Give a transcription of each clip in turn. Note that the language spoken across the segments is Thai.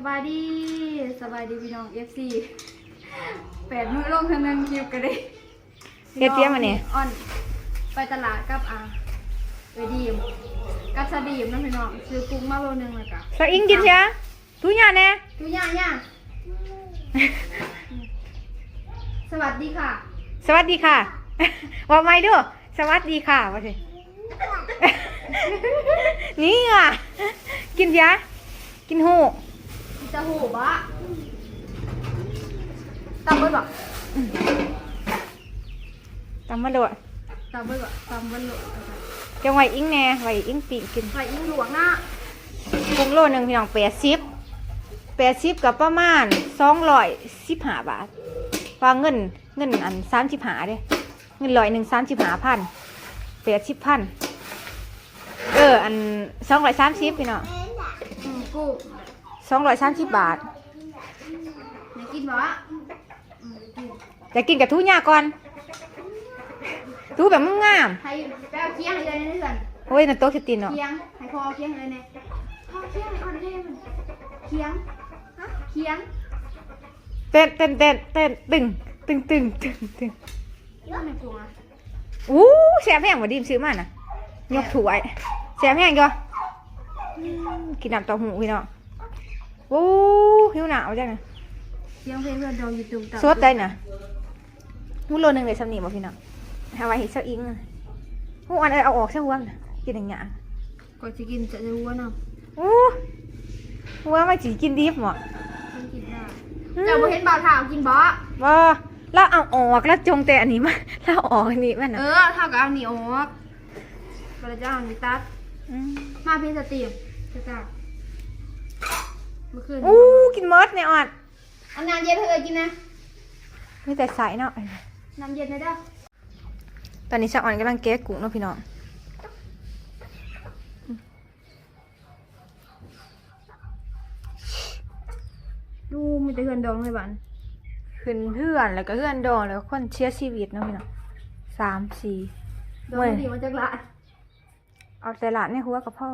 สบายดีสบายดีพี่น้อง FC แปดมือลงเทางนึงคลิปกันเลยเฮ็ดเตรียมอันนี้อ่อนไปตลาดกับอ่าไปดีมกับสดีมนะพี่น้องซื้อกุ้งมาโลนึงเลยกะสักอิงกินเชียทุกอย่างแน่ดูย่างย่างสวัสดีค่ะ สวัสดีค่ะว่าไม่ด้วยสวัสดีค่ะว่าสินี่อะกินเชียกินหู จะหูบะตำเบิ้ลบะตำมาโดดตำเบิ้ลบะตำเบิ้ลโหลดจะไว้อิงแน่ไว้อิงปีกกินใส่อิงหลวงอะกุ้งโลหนึ่งพี่น้องแปดสิบแปดสิบกับประมาณสองร้อยสิบห้าบาทว่าเงินเงินอันสามสิบห้าเด้เงินร้อยหนึ่งสามสิบห้าพันแปดสิบพันเอออันสองร้อยสามสิบพี่น้องอืมกุ้ง สองร้อยสามสิบบาทไหนกินบะอืมกินจะกินกับทุย่าก่อนทุแบบงามให้แป้วเคียงให้เลยนะเพื่อนๆโอ้ยนั่นโต๊ะสตินเนาะเคียงให้พอเคียงให้เลยเนี่ยพอเคียงให้อ่อนให้มันเคียงฮะเคียงเต้นเต้นเต้นเต้นตึงตึงตึงตึงตึงนั่นในกุ้งอะอู้แซ่บแห้งกว่าดีมซื้อมาน่ะยกถ้วยแซ่บแห้งจ้ะกินน้ำเต้าหู้พี่น้อง โอ้หิวหนาวจังนะเคียงเพื่อนเพื่อนดองยูทูบต่อสดได้นะหูโลหนึงเลยสำนีบ่พี่น้องเอาไว้ให้เซาอิงอะหูอันเอ้ยเอาออกซะหัวมันน่ะกินอย่างเงี้ยก่อนจะกินจะจะรู้ว่าน้ำอู้หัวมาสิกินดิบหมอกินกินได้เจ้าบ่เห็นบ่าวถามกินบ่ว่าแล้วเอาออกแล้วจงแต่อันนี้มาแล้วเอาออกอันนี้มันเอนะอเท่ากับเอาหนีออกก็เลยจะเอาหนีตัดมมาเพี่สตรีมจะจ้าเมื่อคืนอู้กินเมิดเนี่ยอ่อนเอาน้ำเย็นให้เอ้ยกินนะมีแต่ใสเนาะน้ำเย็นนะเด้อตอนนี้ชาอ่อนกำลังแกะกุ้งเนาะพี่น้องดูมีแต่เพื่อนดองเลยบ้านขึ้นเพื่อนแล้วก็เพื่อนดองแล้วก็คนเชียร์ชีวิตเนาะพี่น้องสามสี่ดองเว้ยดีมาจากละเอาแต่ละในหัวกับพ่อ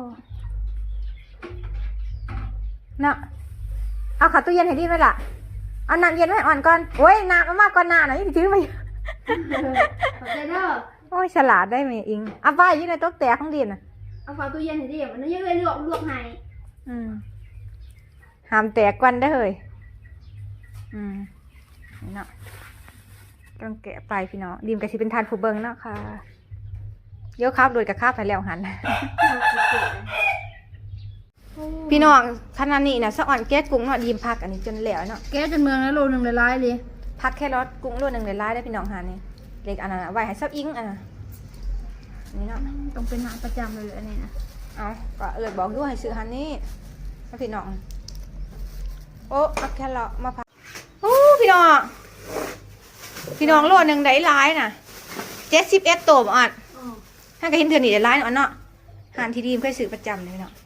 น่ะ เอาขาตู้เย็นให้ดีไหมล่ะ เอาน้ำเย็นไว้อ่อนก่อนโอ้ยน้ำเอามากกว่าน้ำหน่อยถือมาอยู่ขอบใจเด้อโอ้ยฉลาดได้ไหมอิงเอาไปอยู่ในโต๊ะแตกของดินน่ะเอาฝาตู้เย็นให้ดิอันนี้ยังเลยลวกลวกให้อืมห้ามแตกกันได้อเฮ้ยอืมนี่เนาะต้องแกะไปพี่น้องดีมกับสิเป็นทานผู้เบิงเนาะค่ะเยอะครับโดยกับข้าไปแล้วหัน พี่น้องขนาดนี้นะสะอ่อนแก้กุ้งเนาะดีมพักอันนี้จนแล้วเนาะแกจนเมืองแล้วโลนึงเลยร้ายเลยพักแค่รสกุ้งโลหนึ่งเลยร้ายได้อพี่น้องหานี่เล็กอันนั้นอะไว้ให้ซับอิงอันน่ะนี่เนาะต้องเป็นหาประจำเลยอันนี้นะเอาก็เอิดบอกด้วยให้ซื้อหันนี่แล้วพี่น้องโอ้เอาแค่เรามาพักโอ้พี่น้องพี่น้องโลหนึ่งได้ร้ายน่ะเจ็ดสิบเอ็ดตัวบ่อะอ๋อท่านก็เห็นเถื่อนนี่ได้ร้ายเนาะเนาะหานที่ดีมเคยซื้อประจำเลยเนาะอู้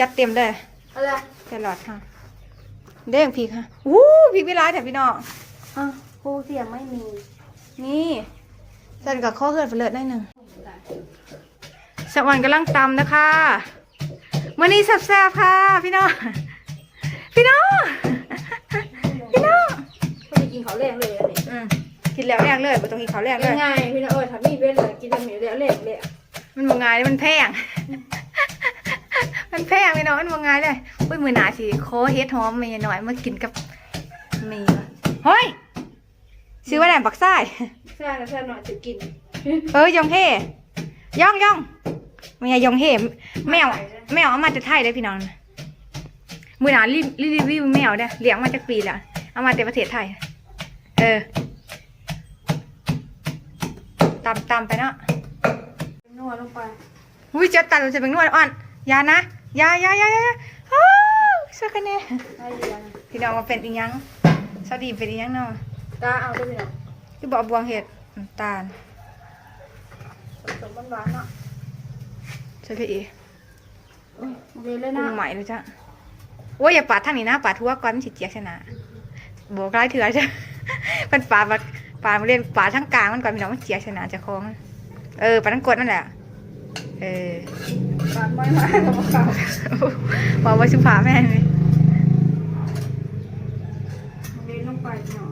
จัดเต็มเลยอะไรแครอทค่ะ เด้งพริกค่ะอู้พริกไม่ร้ายแต่พี่น้องอะครูเสียงไม่มี นี่สั่นกับข้อเหือดเฟลิดหน่อยหนึ่งสวรรค์กำลังตำนะคะมื่อนี้แซ่บๆค่ะ พี่น้อง พี่น้อง พี่น้องเขาไปกินเขาวแรงเลยอันนี้อืมกินแล้วแรกเลยบ่ต้องกินข้าวแรกเลยง่ายๆพี่น้องเออถ้ามีเป็นเลยกินทำหมี่แล้วแรงเลยมันบ่งายมันแพง มันแพงพี่น้องมันบ่งายเลยอุ้ยมือหนาสิโคเฮ็ดหอมเมียหน่อยมากินกับเมีเฮ้ยซื้อไว้แหลมปักไส้แซ่บแซ่บหน่อยจะกิน เอ้ยยองเฮ่ย่องย่องไม่ใช่ยองเฮ่แมวแมวเอามาจากไทยได้อพี่น้องนะมือหนารีรีรีวิวแมวเด้อเลี้ยงมาจากปีแล้วเอามาแต่ประเทศไทย เออตำตำไปเนาะนวดลงไปอุ้ยเจะตัดจะเป็นนวดอ่อนอ ยานะอยาอยาอยาอยาอ้าวช่วยกันเนี่ยได้เดียวนะพี่น้องมาเป็นอีหยังสวัสดีเป็นอีหยังเนาะตาเอาได้พี่น้องที่บอกบวงเห็ดน้ำตาลสมหวานๆเนาะใช่พี่อีอุ้ยโอเคเลยปรุนะงใหม่เลยจ้ะโอ้ยอย่าปาดทางนี้นะปาดทั่วก่อนมันสิเจียกชนะบอกได้เถื่อจ้ะมันปาดมาปาดมาเรียนปาดทั้งกลางมันก่อนพี่น้องมันเจียกชนะจะคล้องเออปาดทั้งกดนั่นแหละ เออปานไม่มากับเขาบอกว่าชุผาแม่เลยเดินลงไปเนาะ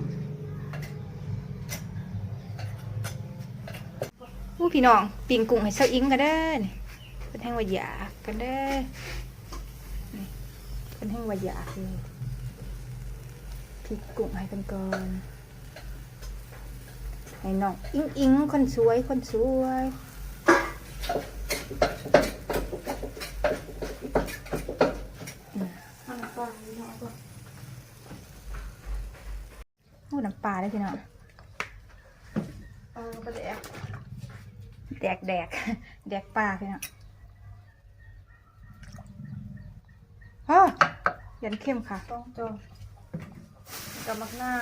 ผู้พี่น้องปิ่งกุ้งให้เซาอิงกันเด้อนี่เป็นแห้งว่าหยากันเด้อนี่เป็นแห้งว่าหยาเลยพริกกุ้งให้กันก่อนให้น้องอิงอิงคนสวยคนสวย อืมมันปลาเนาะก็โอ้น้ำปลาได้อพี่น้องเออประเดี๋ยวแดกแดกแดกปลาพี่น้องฮะยันเข้มค่ะ ต้องจองกับมักหน้า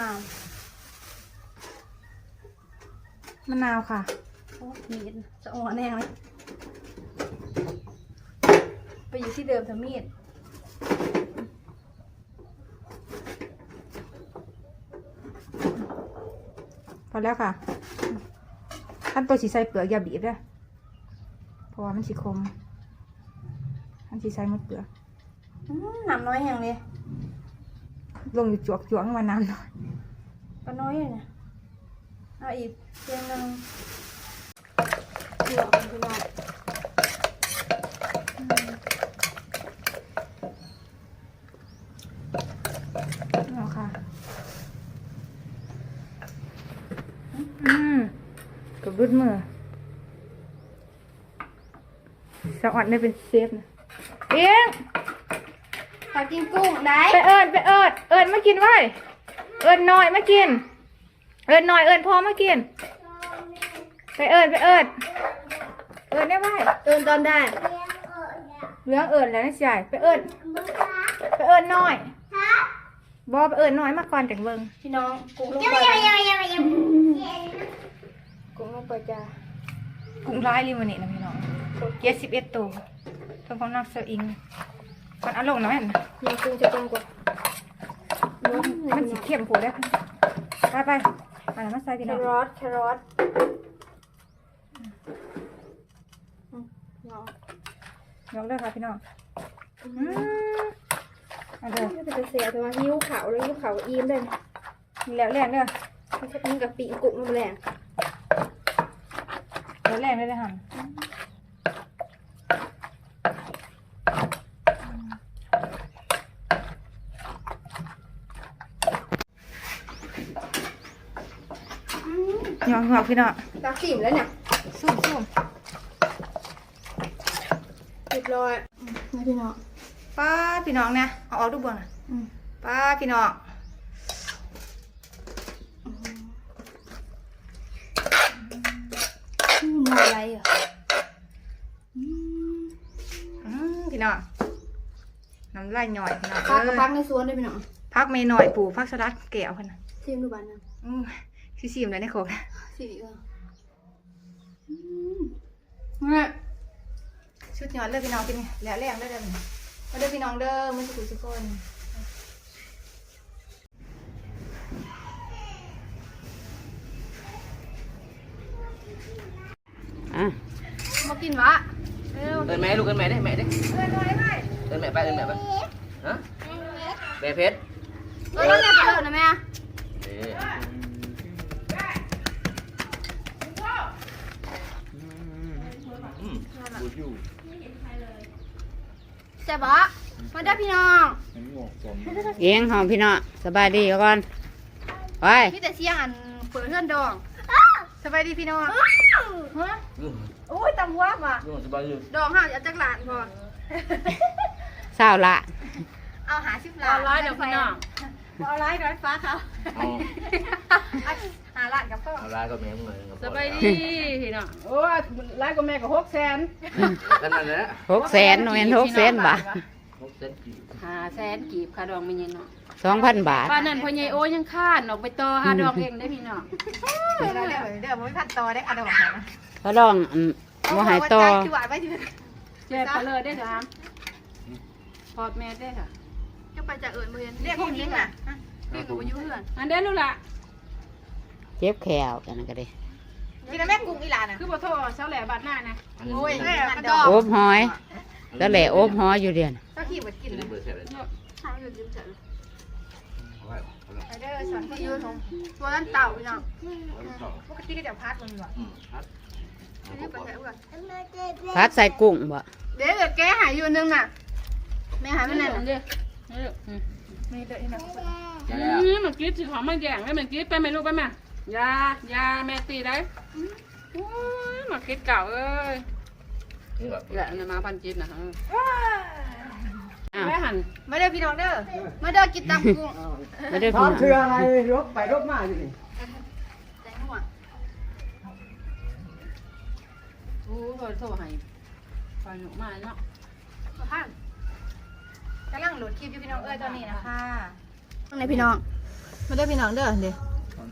มะนาวค่ะ โอ้มีดจะอ่อนแน่เลยไป อยู่ที่เดิมเถอะมีดพอแล้วค่ะขั้นตัวสีใส่เปลือกอย่าบีบด้วยเพราะว่ามันสีคมขั้นสีใส่หมดเปลือกอืมน้ำน้อยแห่งเลย ลงอยู่จวกจวกๆมาน้ำหน่อยก็น้อยเลยนะเอาอีกเพียงหนึงเหลือกันพี่น้องเอาค่ะ อืมกับรุดมือสะอดได้เป็นเซฟนะเอียงขอกินกุ้งได้ไปเอิญไปเอิญเอิญมากินไว้เอิญหน่อยมากิน เอิญหน่อยเอิญพอมากิน ไปเอิญไปเอิญเอิญได้ไหมเตินตอนได้เรื่องเอิญแล้วนะใช่ไปเอิญไปเอิญหน่อยบอไปเอิญหน่อยมาก่อนจังเบิงพี่น้องกุ้งลงไป กุ้งลงไปจ้ากุ้งร้ายลิมันนี่นะพี่น้องเจ็ดสิบเอ็ดตัวเพิ่งของนักเซอร์อิงก่อนเอาลงหน่อยนะยังกุ้งจะต้มกว่ามันสีเข้มโผล่ได้ไปไปไปแล้วมาใส่พี่แคน้องรอทแครอทอืมเนาะยกเลยค่ะพี่น้องอืมเอาเด้อไม่เป็นเสียแต่ว่าหิ้วขาวเลยหิ้วขาวกับอีมเลยมีแล้วแรงเด้อไม่ใช่ปิ้งกับปีกกุ้งมันแรง แล้วแรงเลยนะฮันหยอกหยอกพี่น้องตักสิมแล้วเนี่ยซุ่มซุ่มเรียบร้อยนี่พี่น้องป้าพี่น้องเนี่ยเอาออกดูบ่น่ะอืมป้าพี่น้อง อื มมองอะไรอะอืมอืมพี่น้องน้ำลายหน่อยพี่น้องพักกับเอ้ยพักในสวนด้วยพี่น้องพักเมหน่อยปลูกพักสลัดแก้วคนน่ะชิมดูบ้านนะอืมคือซีมเลยในโคกนะสิเอออืมเนี่ยชุดยอดเลยพี่น้องกินแล้วแรงได้เลยมาเด้อพี่น้องเด้อมือสุขุสุกคน อะ มา กินวะเร็วเอินแม่ลูกเอินแม่ได้แม่ได้เอ้ยน้อยไหมเอินแม่ไปเอินแม่ไปฮะแม่เพชรเออแล้วเนี่ยไปเลยนะแม่เอ้ยอืมบูดอยู่แซ่บปะมาได้อพี่น้องเอียงหอมพี่น้องสบายดีก่อนไปมีแต่เสียงอันเปิดเพื่อนดองส บายดีพี่น้องฮะอืมโอ้ยตำหัวว่ะอืมสบายอยู่ดองห้าเอาจักหลานพอเศร้าละเอาหาสิบล้านเอาร้อยเดี๋ยวพี่น้องเอาร้ายร้อยฟ้าเขาเอาเอาหาล้านกับพ่อเอาลายก็แม่มึงเลยสบายดีพี่น้องโอ้ยไล่กับแม่ก็หกแสนกันนั่นแหละหกแสนโนเอ็นหกแสนบาทหกเซนกี่หาแสนกีบค่าดองไม่เย็นเนาะ สองพันบาทป้านนั้นพ่อใหญ่โอ้ยังคาดออกไปต่อหาดองเองได้พี่น้องเดี๋ยวเดี๋ยวเดี๋ยวผมไม่พันต่อได้อะดอกนะเขาลองอืมว่าใหายต่อคือหวานไว้ที่เจ็บไปเลยได้ถามพอดแม่ได้ค่ะจะไปจากเอิญมือเรียกพี่นิ้งอะพี่กับมาอยู่เพื่อนอันเด้นลูกละเจ็บแขวกันนนก็ได้ยกินแล้วแม่กุ้งอีหลานอะคือบ่โทรเช้าแหล่บัดหน้านะโอ้ยแม่กระดอกโอบหอยแล้วแหละโอบหอยอยู่เดียนก็ขี้มากินเลย เขาอยู่จิ้มเฉย ไปเด้อสอนที่ยืนของตัวนั้นเต่าพี่น้องปกติก็จะพัดมันอยู่อะนี่เป็นไงอ้วนพัดใส่กุ้งบ่เดี๋ยวเดี๋ยวแกหายอยู่นึงน่ะแม่หายไปไหนนั่นน่ะเด้อนี่อืมมีเด้อที่ไหนอืมมันกรีดสิของมันแย่งแล้วมันกรีดไปไหมลูกไปไหมยายาแม่ตีได้โอ้ยมากรีดเก่าเอ้ยแหละเนี่ยมาพันกรีดนะฮะ อ้าวแม่หันมาเด้อพี่น้องเด้อมาเด้อกินตำกุ้งไม่ได้ถาพี่มน้คือองอะไรรบไปรบมาอยู่นี่แตงหัวโอ้โหโทรให้ไฟหนุกมาเนาะมาพันกำลังโหลดคลิปอยู่พี่น้องเอ้ยตอนนี้นะคะข้างในพี่น้องมาเด้อพี่น้องเด้อเด้อ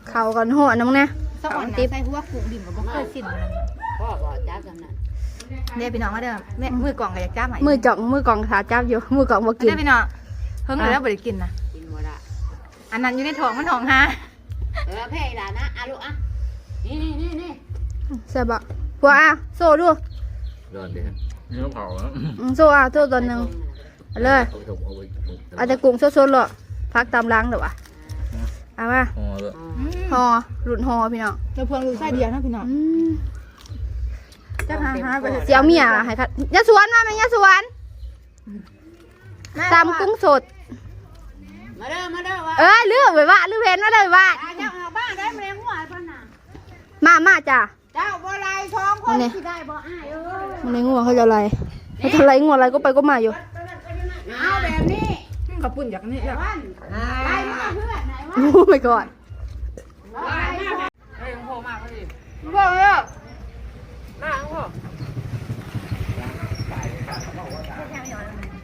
เขาก่อนหัวน้องนะสวรรค์ใส่หัวกุ้งดิ่มกับบ่เคยสิ้นเลยพ่อบอกจ้ากันนั่น เด้อพี่น้องมาเด้อแม่มือกล่องก็อยากจ้าใหม่มือจ่องมือกองขาจับอยู่ มือกองบ่กิน เด้อพี่น้องเพิ่งเลยแล้วบ่ได้กินนะกินบ่ได้อันนั้นอยู่ในท้องมันท้องฮะเออแพ่ล่ะนะอะลูกอะนี่นี่นี่นี่ใช่บะผัวอะโซ่ดูเดินดิเนื้อเผาแล้วอืมโซ่อะโซ่ตัวหนึ่งเอาเลยเอาไปถมเอาไปเอาแต่กุ้งสดๆหรอพักตามล้างเดี๋ยววะเอามาห่อเลยหอหลุดหอพี่น้องเราเพิ่งรู้ไส้เดียวนะพี่น้อง อืม จะหาหาไปเจียวเมียให้ค่ะยาสวนมาไหมยาสวนตำกุ้งสด มาเด้อมาเด้อว่าเอ้ยเลือกไว้ว่าเลือกเพนมาเลยว่า เจ้าเอาบ้านได้แมลงหัวเพิ่นน่ะมามาจ้ะเจ้าบ่ไรท้องคนสิได้บ่อ้ายเอ้ยมันในงัวเขาจะอะไรเขาจะอะไรงัวอะไรก็ไปก็มาอยู่เอาแบบนี้ขอบคุณจากนี้วันไปมาเพื่อนไหนวะโอ้ไม่ก่อนเฮ้ยโทรมาพอดีบอกเลย หน้าของพ่อ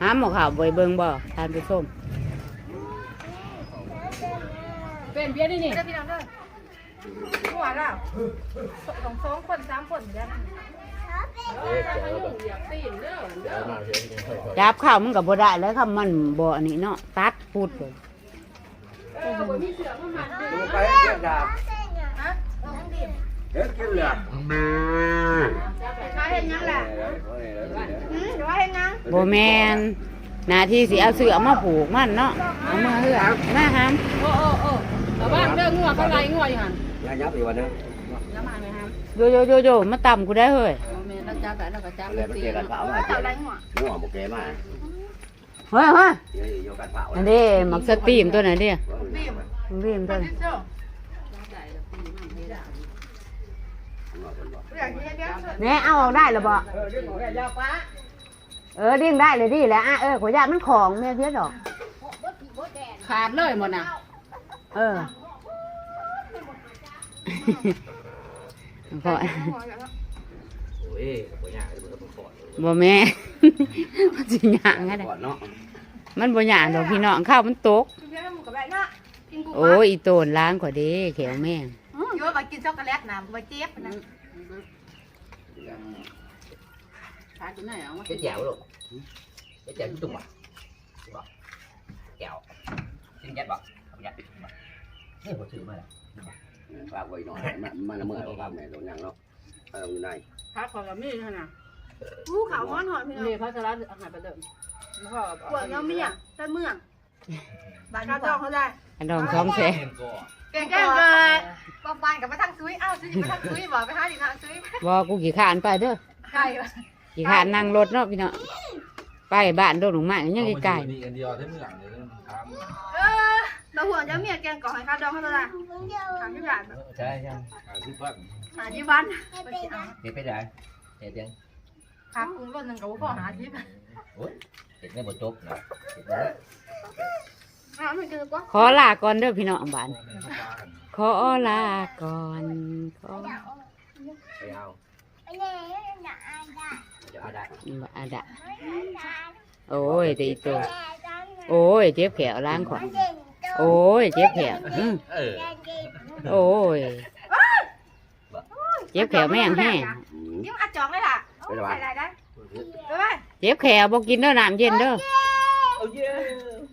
หาหมอข่าวบ่เบิ่งบ่ทานผู้ชมเป็นเบี้ยนี่นี่เด้อพี่น้องเด้อหัวแล้วสองสองคนสามคนเด้ออยากตีนเด้อเอามาเฉยๆค่อยจับข้าวมันก็บ่ได้แล้วคำมันบ่อันนี้เนาะตัดพูดเลยดูไปเจ็บดาบ เด็กกินเหลือมาเห็นยังแหละอืมเดี๋ยวว่าเห็นยังบ่แม่นหน้าที่สิเอาเสือมาผูกมันเนาะเอามาเฮือมาหามโอ้โอ้โอ้แต่ว่าเด้องัวเขาไล่งัวอยู่หันงานยับอยู่วันนึงน้ำมันไหมครับโยโยโยโยมาต่ำกูได้เฮ้ยโอ้แม่เราจับแต่เราก็จับเลยไปตีเจอกันเนาะเผามาเจออะไรหัวหัวหมกแกมาเฮ้ยเฮ้ยเดี๋ยวโยกันเผาอันนี้มักสตรีมตัวไหนเด้มักสตรีมตัวไหน อยากกินเด้อ แหน่เอาออกได้หรือบ่เออเรื่องของแกยาป้าเออดิ้งได้เลยดิแหละอะเออขอยาตมันของแม่เพี้ยดอก ขาดเลยหมดน่ะ เออพอโอ้ยหัวหน้าเลยมันก็ต้องขอดบ่แม่ มันสิหยางไงเด้ก่อนเนาะมันบ่หยางดอกพี่น้องข้าวมันตกกินเพี้ยหมูกับแบบน่ะกินกุ้งโอ้ยอีโตนล้างกว่าเด้แขวแม่งโยมากินช็อกโกแลตนะมาเจี๊ยบนะขาดอยู่ไหนเอามาเจ๊แจ๋วลูกเจ๊แจ๋วตุ้มอะแจ๋วกินยัดบ่เอายัดนี่ผมถือมาแล้วฝากไว้หน่อยมันมันละเมื่อเราฝากแม่ตรงนั้นเนาะเอาอยู่ในขาของกับมีดเท่านั้นอู้ขาวฮ้อนหอนพี่น้องนี่เขาจะรับอาหารไปเดิมพ่อปวดเงาเมียต้นเมือง บ้านข้าวจองเขาได้อันดองท้องแซ่แกงแกงเลยปอปานกับมาทางซุยอ้าวซุยมาทางซุยบอกไปหาดิทางซุยบ่กูขี้ขานไปเด้อไก่ขี้ขานนั่งรถเนาะพี่น้องไปบ้านโดนหลงมายังไกลนี่อันเดียวที่เมื่อไหร่เนี่ยทเออเราหัวเจ้าเมียแกงก่อให้ข้าวดองเขาได้ถามที่บ้านำใช่ใช่เอาที่พักหาที่บ้านเห็ดไปได้เห็ดยังขากุ้งรสหนึ่งกับพ่อหาทิพย์โอ้ย เห็ดในบนโต๊ะนะเห็ดได้อ่ามันคือว่าขอลาก่อนเด้อพี่น้องบ้าน ขอลาก่อนขอไปเอาจะเอาได้บ่อาดะโอ้ยตีตัวโอ้ยเจ็บแขวล้างขวาโอ้ยเจ็บแขวอื้อเออโอ้ยเจ็บแขวแม่งแห้ง ยิ้มอัดจองเลยล่ะใส่อะไรได้ไปไป เจ็บแขวบ่กินเด้อน้ำเย็นเด้อ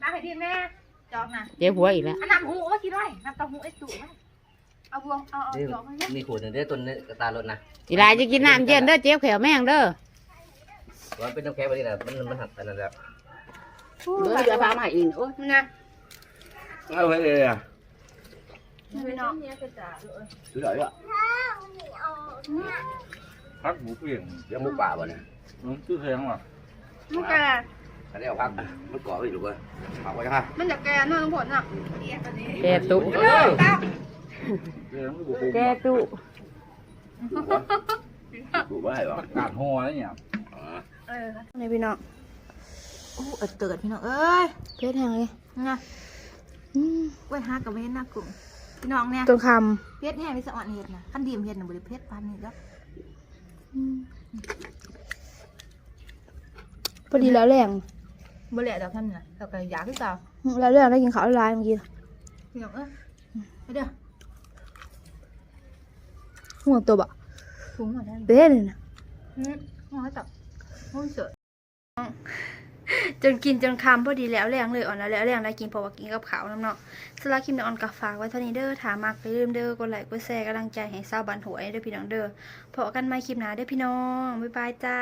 น้ำให้ดินแม่จองนะเจ็บหัวอีกแล้วอันน้ำหูว่ากินไรน้ำเต้าหูไอ้ตู่เอาบวงเอาเอานี่หยอกให้เยอะมีขวดหนึ่งเด้อต้นนี้กระตาลดนะอีหลายจะกินน้ำเย็นเด้อเจ็บแขวแม่งเด้อมันเป็นน้ำแข็งแบบนี้แหละมันมันหักกันนั่นแหละเดี๋ยวจะพามาอีกโอ้ยมันนะเอาไว้เลยอะพี่น้องสุดยอดอะพักหมูเปลี่ยนเรื่องมุกป่าบ่เนี่ยมันชื่อแพงว่ะ มันแกอันนี้เอาพักมันก่อไว้อยู่เลยเอาไว้ครับมันจะแกเนื้อทุกคนอะแกตุเรื่องไม่บุกแกตุดูไว้หรอประกาศหัวอะไรเนี่ยเออนี่พี่น้องอู้เออเติดพี่น้องเอ้ยเพชรแห้งเลยนะไว้หากับเว้นนะกลุ่มพี่น้องเนี่ยต้นคเพชรแห้งนี่สะอ่อนเห็ดนะขั้นดีมเห็ดน่ะบริเพชรปานนี่แล้วำ พอดีแล้วแรงบ่เหลือดอกท่านน่ะเราก็อยากคือเก่าแล้วแรงได้กินข้าวลายเมื่อกี้พี่น้องเอ้ยไปเด้อหัวตัวบะถุงมาได้เป๊ะเลยนะอืมหัวจับหัวเสือจนกินจนคำพอดีแล้วแรงเลยอ่อนแล้วแล้วแรงได้กินเพราะว่ากินกับข้าวน้ำเนาะสำหรับคลิปนี้อ่อนกับฝากไว้เท่านี้เด้อถามักไปลืมเด้อกดไลค์กดแชร์กำลังใจให้สาวบันหัวยเด้อพี่น้องเด้อพบกันใหม่คลิปหน้าเด้อพี่น้องบ๊ายบายจ้า